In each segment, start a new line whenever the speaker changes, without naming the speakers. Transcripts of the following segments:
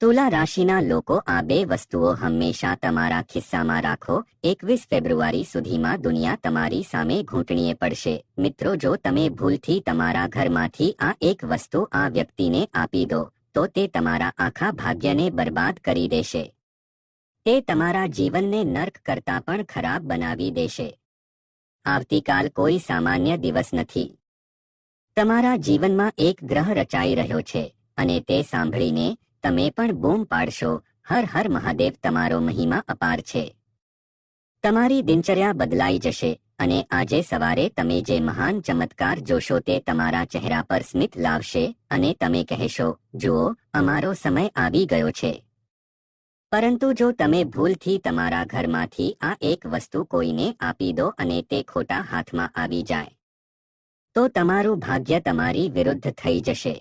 તુલા રાશિના લોકો આ બે વસ્તુઓ હંમેશા તમારા ખિસ્સામાં રાખો. એકવીસ ફેબ્રુઆરી સુધીમાં દુનિયા તમારી સામે ઘૂંટણીએ પડશે. મિત્રો, જો તમે ભૂલથી તમારા ઘરમાંથી આ એક વસ્તુ આ વ્યક્તિને આપી દો, તો તે તમારા આખા ભાગ્યને બરબાદ કરી દેશે. તે તમારા જીવનને નર્ક કરતા પણ ખરાબ બનાવી દેશે. આવતીકાલ કોઈ સામાન્ય દિવસ નથી. તમારા જીવનમાં એક ગ્રહ રચાઈ રહ્યો છે અને તે સાંભળીને તમે પણ બૂમ પાડશો. હર હર મહાદેવ, તમારો મહિમા અપાર છે. તમારી દિનચર્યા બદલાઈ જશે અને આજે સવારે તમે જે મહાન ચમત્કાર જોશો તે તમારા ચહેરા પર સ્મિત લાવશે અને તમે કહેશો, જુઓ, અમારો સમય આવી ગયો છે. પરંતુ જો તમે ભૂલથી તમારા ઘરમાંથી આ એક વસ્તુ કોઈને આપી દો અને તે ખોટા હાથમાં આવી જાય, તો તમારું ભાગ્ય તમારી વિરુદ્ધ થઈ જશે.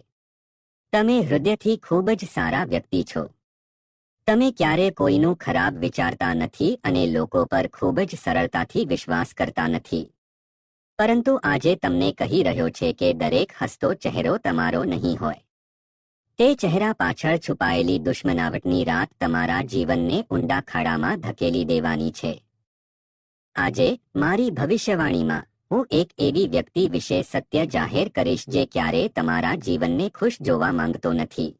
તમે હૃદયથી ખૂબ જ સારા વ્યક્તિ છો. તમે ક્યારે કોઈનું ખરાબ વિચારતા નથી અને લોકો પર ખૂબ જ સરળતાથી વિશ્વાસ કરતા નથી. પરંતુ આજે તમને કહી રહ્યો છે કે દરેક હસતો ચહેરો તમારો નહીં હોય. તે ચહેરા પાછળ છુપાયેલી દુશ્મનાવટની રાત તમારા જીવનને ઊંડા ખાડામાં ધકેલી દેવાની છે. આજે મારી ભવિષ્યવાણીમાં હું એક એવી વ્યક્તિ વિશે સત્ય જાહેર કરીશ જે ક્યારે તમારા જીવનને ખુશ જોવા માંગતો નથી.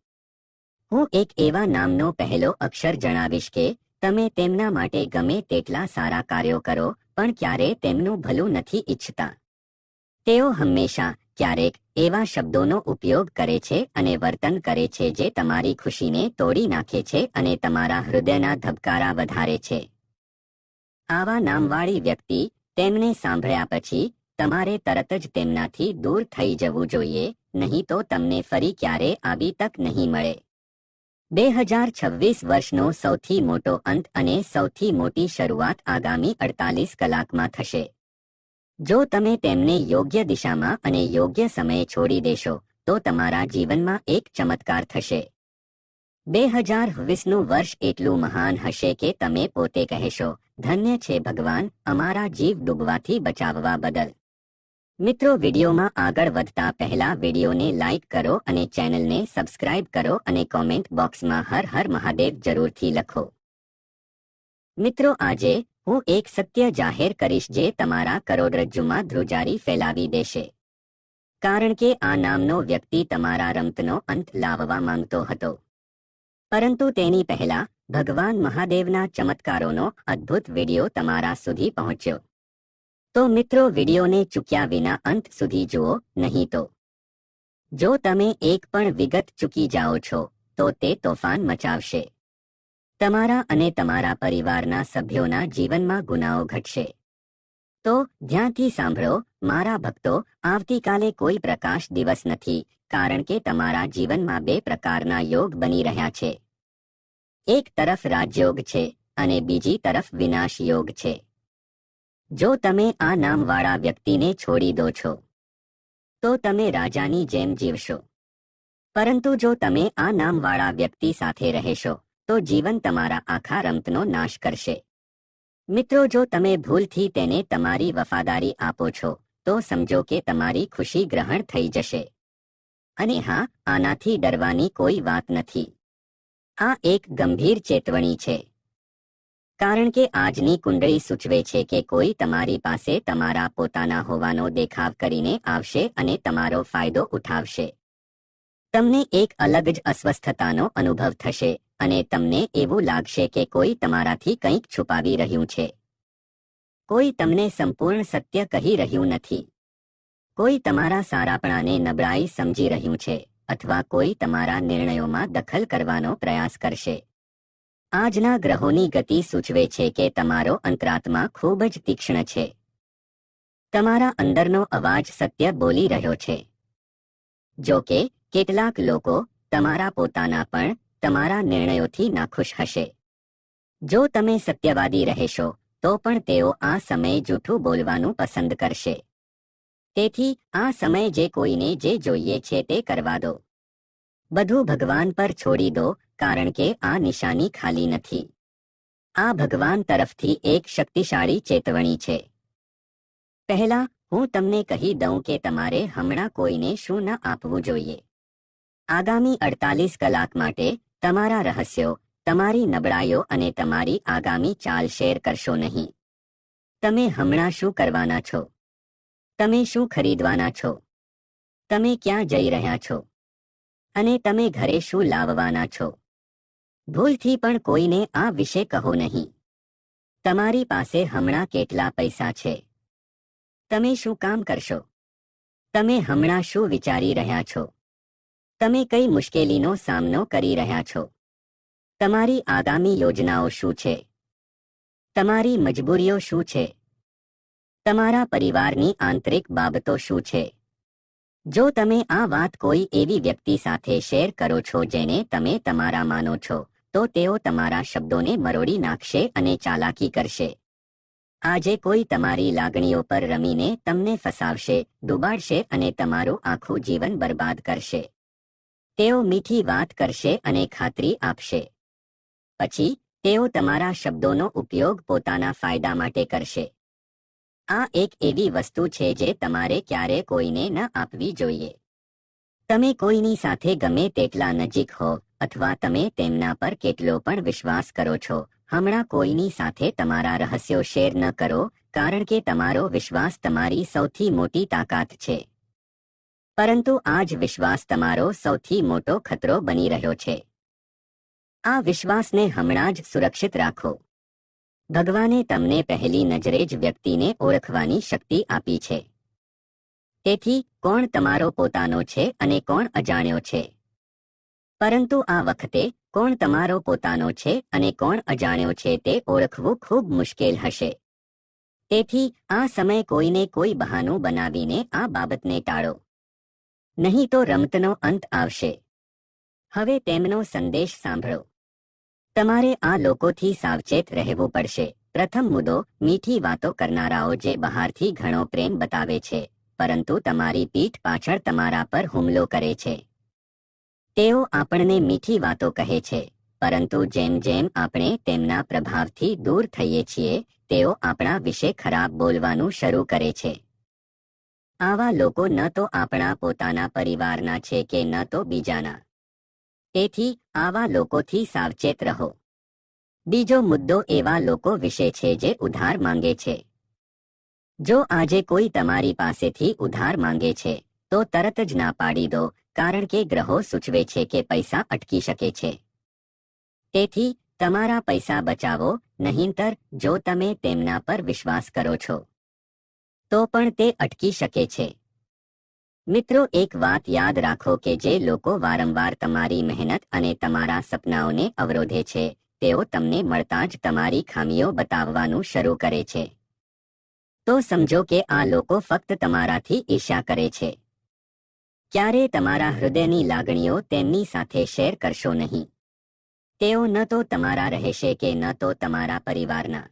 હું એક એવા નામનો પહેલો અક્ષર જણાવીશ કે, તમે તેમના માટે ગમે તેટલા સારા કાર્યો કરો, પણ ક્યારે તેમનું ભલું નથી ઈચ્છતા. તેઓ હંમેશા ક્યારેક એવા શબ્દોનો ઉપયોગ કરે છે અને વર્તન કરે છે જે તમારી ખુશીને તોડી નાખે છે અને તમારા હૃદયના ધબકારા વધારે છે. આવા નામવાળી વ્યક્તિ તેમને સાંભળ્યા પછી, તમારે તરત જ તેમનાથી દૂર થઈ જવું જોઈએ, નહીં તો તમને ફરી ક્યારે આવી તક નહીં મળે. બે હજાર છવ્વીસ વર્ષનો સૌથી મોટો અંત અને સૌથી મોટી શરૂઆત આગામી અડતાલીસ કલાકમાં થશે. જો તમે તેમને યોગ્ય દિશામાં અને યોગ્ય સમયે છોડી દેશો, તો તમારા જીવનમાં એક ચમત્કાર થશે. બે હજાર વીસનું વર્ષ એટલું મહાન હશે કે તમે પોતે કહેશો ધન્ય છે ભગવાન, અમારા જીવ ડૂબવાથી બચાવવા બદલ. મિત્રો, વિડીયોમાં આગળ વધતા પહેલા વિડીયોને લાઇક કરો અને ચેનલને સબસ્ક્રાઇબ કરો અને કોમેન્ટ બોક્સમાં હર હર મહાદેવ જરૂરથી લખો. મિત્રો, આજે હું એક સત્ય જાહેર કરીશ જે તમારા કરોડરજ્જુમાં ધ્રુજારી ફેલાવી દેશે. કારણ કે આ નામનો વ્યક્તિ તમારા રમતનો અંત લાવવા માંગતો હતો. પરંતુ તેની પહેલા ભગવાન મહાદેવના ચમત્કારોનો અદ્ભુત વિડિયો તમારા સુધી પહોંચ્યો. તો મિત્રો, વિડિયોને ચૂક્યા વિના અંત સુધી જુઓ, નહીં તો. જો તમે એક પણ વિગત ચૂકી જાઓ છો, તો તે તોફાન મચાવશે. તમારા અને તમારા પરિવારના સભ્યોના જીવનમાં ગુનાઓ ઘટશે. તો ધ્યાનથી સાંભળો, મારા ભક્તો, આવતીકાલે કોઈ પ્રકાશ દિવસ નથી, કારણ કે તમારા જીવનમાં બે પ્રકારના યોગ બની રહ્યા છે. એક તરફ રાજયોગ છે અને બીજી તરફ વિનાશ યોગ છે. જો તમે આ નામવાળા વ્યક્તિને છોડી દો છો, તો તમે રાજાની જેમ જીવશો. પરંતુ જો તમે આ નામવાળા વ્યક્તિ સાથે રહેશો, તો જીવન તમારા આખા રમતનો નાશ કરશે. મિત્રો, જો તમે ભૂલથી તેને તમારી વફાદારી આપો છો, તો સમજો કે તમારી ખુશી ગ્રહણ થઈ જશે. અને હા, આનાથી ડરવાની કોઈ વાત નથી. આ એક ગંભીર ચેતવણી છે. કારણ કે આજની કુંડળી સૂચવે છે કે કોઈ તમારી પાસે તમારા પોતાના હોવાનો દેખાવ કરીને આવશે અને તમારો ફાયદો ઉઠાવશે. તમને એક અલગ જ અસ્વસ્થતાનો અનુભવ થશે અને તમને એવું લાગશે કે કોઈ તમારાથી કંઈક છુપાવી રહ્યું છે. કોઈ તમને સંપૂર્ણ સત્ય કહી રહ્યું નથી. કોઈ તમારા સારાપણાને નબળાઈ સમજી રહ્યું છે. અથવા કોઈ તમારા નિર્ણયોમાં દખલ કરવાનો પ્રયાસ કરશે. આજના ગ્રહોની ગતિ સૂચવે છે કે તમારો અંતરાત્મા ખૂબ જ તીક્ષ્ણ છે. તમારા અંદરનો અવાજ સત્ય બોલી રહ્યો છે. જો કે, કેટલાક લોકો તમારા પોતાના પણ તમારા નિર્ણયોથી નાખુશ હશે. જો તમે સત્યવાદી રહેશો, તો પણ તેઓ આ સમયે જૂઠું બોલવાનું પસંદ કરશે. તેથી આ સમય જે કોઈને જે જોઈએ છે તે કરવા દો. બધું ભગવાન પર છોડી દો, કારણ કે આ નિશાની ખાલી નથી. આ ભગવાન તરફથી એક શક્તિશાળી ચેતવણી છે. પહેલા, હું તમને કહી દઉં કે તમારે હમણાં કોઈને શું ન આપવું જોઈએ. આગામી અડતાલીસ કલાક માટે તમારા રહસ્યો, તમારી નબળાઈઓ અને તમારી આગામી ચાલ શેર કરશો નહીં. તમે હમણાં શું કરવાના છો? તમે શું ખરીદવાના છો? તમે ક્યાં જઈ રહ્યા છો? અને તમે ઘરે શું લાવવાના છો? ભૂલથી પણ કોઈને આ વિશે કહો નહીં. તમારી પાસે હમણાં કેટલા પૈસા છે? તમે શું કામ કરશો? તમે હમણાં શું વિચારી રહ્યા છો? તમે કઈ મુશ્કેલીનો સામનો કરી રહ્યા છો? તમારી આગામી યોજનાઓ શું છે? તમારી મજબૂરીઓ શું છે? તમારા પરિવારની આંતરિક બાબતો શું છે? જો તમે આ વાત કોઈ એવી વ્યક્તિ સાથે શેર કરો છો જેને તમે તમારા માનો છો, તો તેઓ તમારા શબ્દોને મરોડી નાખશે અને ચાલાકી કરશે. આજે કોઈ તમારી લાગણીઓ પર રમીને તમને ફસાવશે ડૂબાડશે અને તમારું આખું જીવન બરબાદ કરશે. તેઓ મીઠી વાત કરશે અને ખાતરી આપશે. પછી, તેઓ તમારા શબ્દોનો ઉપયોગ પોતાના ફાયદા માટે કરશે. આ એક એવી વસ્તુ છે જે તમારે ક્યારે કોઈને ન આપવી જોઈએ. તમે કોઈની સાથે ગમે તેટલા નજીક હો, અથવા તમે તેમના પર કેટલો પણ વિશ્વાસ કરો છો, હમણાં કોઈની સાથે તમારા રહસ્યો શેર ન કરો, કારણ કે તમારો વિશ્વાસ તમારી સૌથી મોટી તાકાત છે. પરંતુ આ જ વિશ્વાસ તમારો સૌથી મોટો ખતરો બની રહ્યો છે. આ વિશ્વાસને હમણાં જ સુરક્ષિત રાખો. ભગવાને તમને પહેલી નજરે જ વ્યક્તિને ઓળખવાની શક્તિ આપી છે. તેથી, કોણ તમારો પોતાનો છે અને કોણ અજાણ્યો છે? પરંતુ આ વખતે, કોણ તમારો પોતાનો છે અને કોણ અજાણ્યો છે તે ઓળખવું ખૂબ મુશ્કેલ હશે. તેથી, આ સમય કોઈને કોઈ બહાનું બનાવીને આ બાબતને ટાળો. નહીં તો રમતનો અંત આવશે. હવે તેમનો સંદેશ સાંભળો. તમારે આ લોકોથી સાવચેત રહેવું પડશે. પ્રથમ મુદ્દો, મીઠી વાતો કરનારાઓ જે બહારથી ઘણો પ્રેમ બતાવે છે, પરંતુ તમારી પીઠ પાછળ તમારા પર હુમલો કરે છે. તેઓ આપણને મીઠી વાતો કહે છે, પરંતુ જેમ જેમ આપણે તેમના પ્રભાવથી દૂર થઈએ છીએ, તેઓ આપણા વિશે ખરાબ બોલવાનું શરૂ કરે છે. આવા લોકો ન તો આપણા પોતાના પરિવારના છે કે ન તો બીજાના. તેથી આવા લોકોથી સાવચેત રહો. બીજો મુદ્દો એવા લોકો વિશે છે જે ઉધાર માંગે છે. જો આજે કોઈ તમારી પાસેથી ઉધાર માંગે છે, તો તરત જ ના પાડી દો, કારણ કે ગ્રહો સૂચવે છે કે પૈસા અટકી શકે છે. તેથી, તમારા પૈસા બચાવો, નહીંતર, જો તમે તેમના પર વિશ્વાસ કરો છો, તો પણ તે અટકી શકે છે. મિત્રો, એક વાત યાદ રાખો કે જે લોકો વારંવાર તમારી મહેનત અને તમારા સપનાઓને અવરોધે છે, તેઓ તમને મળતા જ તમારી ખામીઓ બતાવવાનું શરૂ કરે છે. તો સમજો કે આ લોકો ફક્ત તમારાથી ઈર્ષા કરે છે. ક્યારે તમારા હૃદયની લાગણીઓ તેમની સાથે શેર કરશો નહીં. તેઓ ન તો તમારા રહેશે કે ન તો તમારા પરિવારના.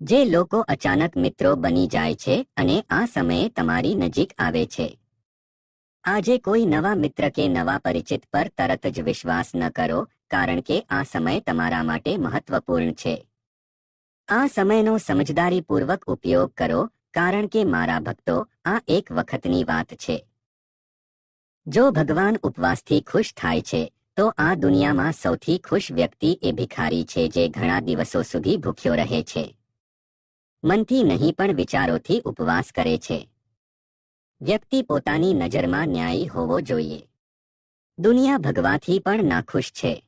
જે લોકો અચાનક મિત્રો બની જાય છે અને આ સમયે તમારી નજીક આવે છે. આજે કોઈ નવા મિત્ર કે નવા પરિચિત પર તરત જ વિશ્વાસ ન કરો, કારણ કે આ સમય તમારા માટે મહત્વપૂર્ણ છે. આ સમયનો સમજદારીપૂર્વક ઉપયોગ કરો, કારણ કે મારા ભક્તો, આ એક વખતની વાત છે. જો ભગવાન ઉપવાસથી ખુશ થાય છે, તો આ દુનિયામાં સૌથી ખુશ વ્યક્તિ એ ભિખારી છે જે ઘણા દિવસો સુધી ભૂખ્યો રહે છે. મનથી નહીં પણ વિચારોથી ઉપવાસ કરે છે. વ્યક્તિ પોતાની નજરમાં ન્યાયી હોવો જોઈએ. દુનિયા ભગવાથી પણ નાખુશ છે.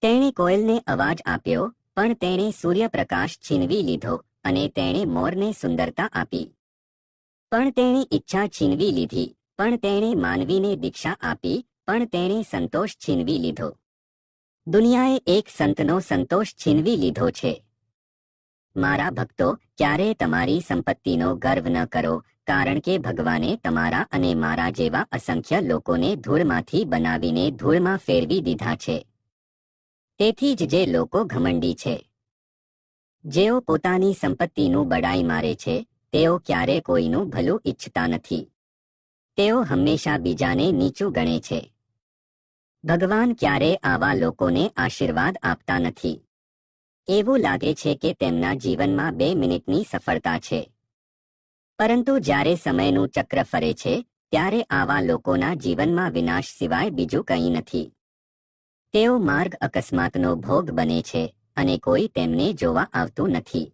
તેણે કોયલને અવાજ આપ્યો, પણ તેણે સૂર્યપ્રકાશ છીનવી લીધો અને તેણે મોરને સુંદરતા આપી. પણ તેણે ઈચ્છા છીનવી લીધી, પણ તેણે માનવીને દીક્ષા આપી, પણ તેણે સંતોષ છીનવી લીધો. દુનિયાએ એક સંતનો સંતોષ છીનવી લીધો છે. મારા ભક્તો ક્યારે તમારી સંપત્તિનો ગર્વ ન કરો, કારણ કે ભગવાને તમારા અને મારા જેવા અસંખ્ય લોકોને ધૂળમાંથી બનાવીને ધૂળમાં ફેરવી દીધા છે. તેથી જ જે લોકો ઘમંડી છે. જેઓ પોતાની સંપત્તિનું બડાઈ મારે છે, તેઓ ક્યારે કોઈનું ભલું ઈચ્છતા નથી. તેઓ હંમેશા બીજાને નીચું ગણે છે. ભગવાન ક્યારે આવા લોકોને આશીર્વાદ આપતા નથી. એવું લાગે છે કે તેમના જીવનમાં બે મિનિટની સફળતા છે. પરંતુ જ્યારે સમયનું ચક્ર ફરે છે, ત્યારે આવા લોકોના જીવનમાં વિનાશ સિવાય બીજું કંઈ નથી. તેઓ માર્ગ અકસ્માતનો ભોગ બને છે અને કોઈ તેમને જોવા આવતું નથી.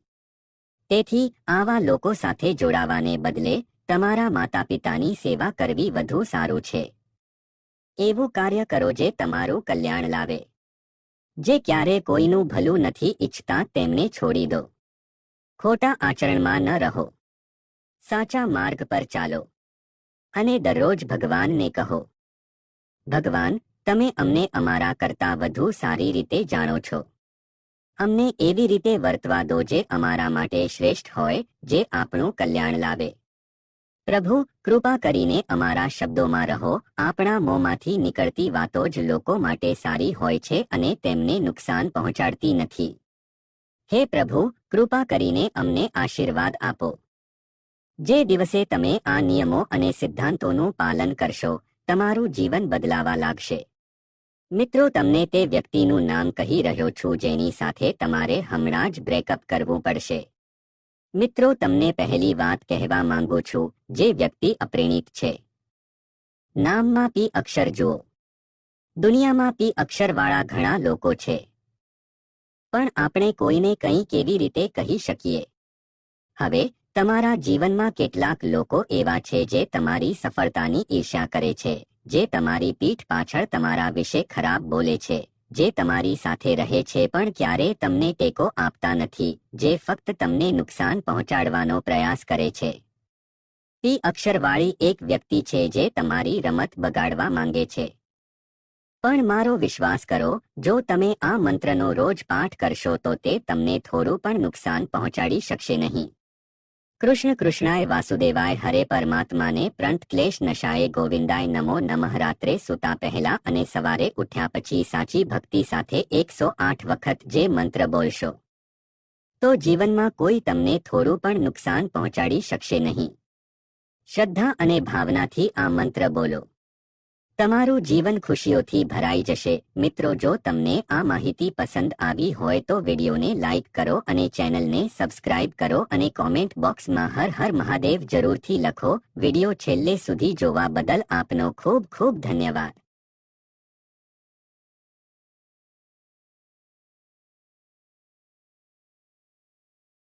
તેથી આવા લોકો સાથે જોડાવાને બદલે તમારા માતા પિતાની સેવા કરવી વધુ સારું છે. એવું કાર્ય કરો જે તમારું કલ્યાણ લાવે. જે ક્યારે કોઈનું ભલું નથી ઈચ્છતા, તેમને છોડી દો. ખોટા આચરણમાં ન રહો. સાચા માર્ગ પર ચાલો. અને દરરોજ ભગવાનને કહો. ભગવાન, તમે અમને અમારા કરતાં વધુ સારી રીતે જાણો છો. અમને એવી રીતે વર્તવા દો જે અમારા માટે શ્રેષ્ઠ હોય, જે આપણું કલ્યાણ લાવે. પ્રભુ, કૃપા કરીને અમારા શબ્દોમાં રહો. આપણા મોંમાંથી નીકળતી વાતો જ લોકો માટે સારી હોય છે અને તેમને નુકસાન પહોંચાડતી નથી. હે પ્રભુ, કૃપા કરીને અમને આશીર્વાદ આપો. જે દિવસે તમે આ નિયમો અને સિદ્ધાંતોનું પાલન કરશો, તમારું જીવન બદલાવા લાગશે. મિત્રો, તમને તે વ્યક્તિનું નામ કહી રહ્યો છું જેની સાથે તમારે હમણાં જ બ્રેકઅપ કરવું પડશે. મિત્રો તમને પહેલી વાત કહેવા માંગુ છું જે વ્યક્તિ અપ્રેણિત છે. નામમાં પી અક્ષર જુઓ. દુનિયામાં પી અક્ષરવાળા ઘણા લોકો છે. પણ આપણે કોઈને કંઈ કેવી રીતે કહી શકીએ? હવે તમારા જીવનમાં કેટલાક લોકો એવા છે જે તમારી સફળતાની ઈર્ષ્યા કરે છે જે તમારી પીઠ પાછળ તમારા વિશે ખરાબ બોલે છે. જે તમારી સાથે રહે છે પણ ક્યારે તમને ટેકો આપતા નથી, જે ફક્ત તમને નુકસાન પહોંચાડવાનો પ્રયાસ કરે છે. પી અક્ષરવાળી એક વ્યક્તિ છે જે તમારી રમત બગાડવા માંગે છે. પણ મારો વિશ્વાસ કરો, જો તમે આ મંત્રનો રોજ પાઠ કરશો તો તે તમને થોડું પણ નુકસાન પહોંચાડી શકશે નહીં. કૃષ્ણ કૃષ્ણાય વાસુદેવાય હરે પરમાત્માને પ્રંત ક્લેશ નશાએ ગોવિંદાય નમો નમઃ રાત્રે સૂતા પહેલા અને સવારે ઉઠ્યા પછી સાચી ભક્તિ સાથે એકસો આઠ વખત જે મંત્ર બોલશો. તો જીવનમાં કોઈ તમને થોડું પણ નુકસાન પહોંચાડી શકશે નહીં. શ્રદ્ધા અને ભાવનાથી આ મંત્ર બોલો. તમારું જીવન ખુશીઓથી ભરાઈ જશે. મિત્રો, જો તમને આ માહિતી પસંદ આવી હોય તો વિડીયોને લાઇક કરો અને ચેનલને સબસ્ક્રાઇબ કરો અને કોમેન્ટ બોક્સમાં હર હર મહાદેવ જરૂરથી લખો. વીડિયો છેલ્લે સુધી જોવા બદલ આપનો ખૂબ ખૂબ ધન્યવાદ.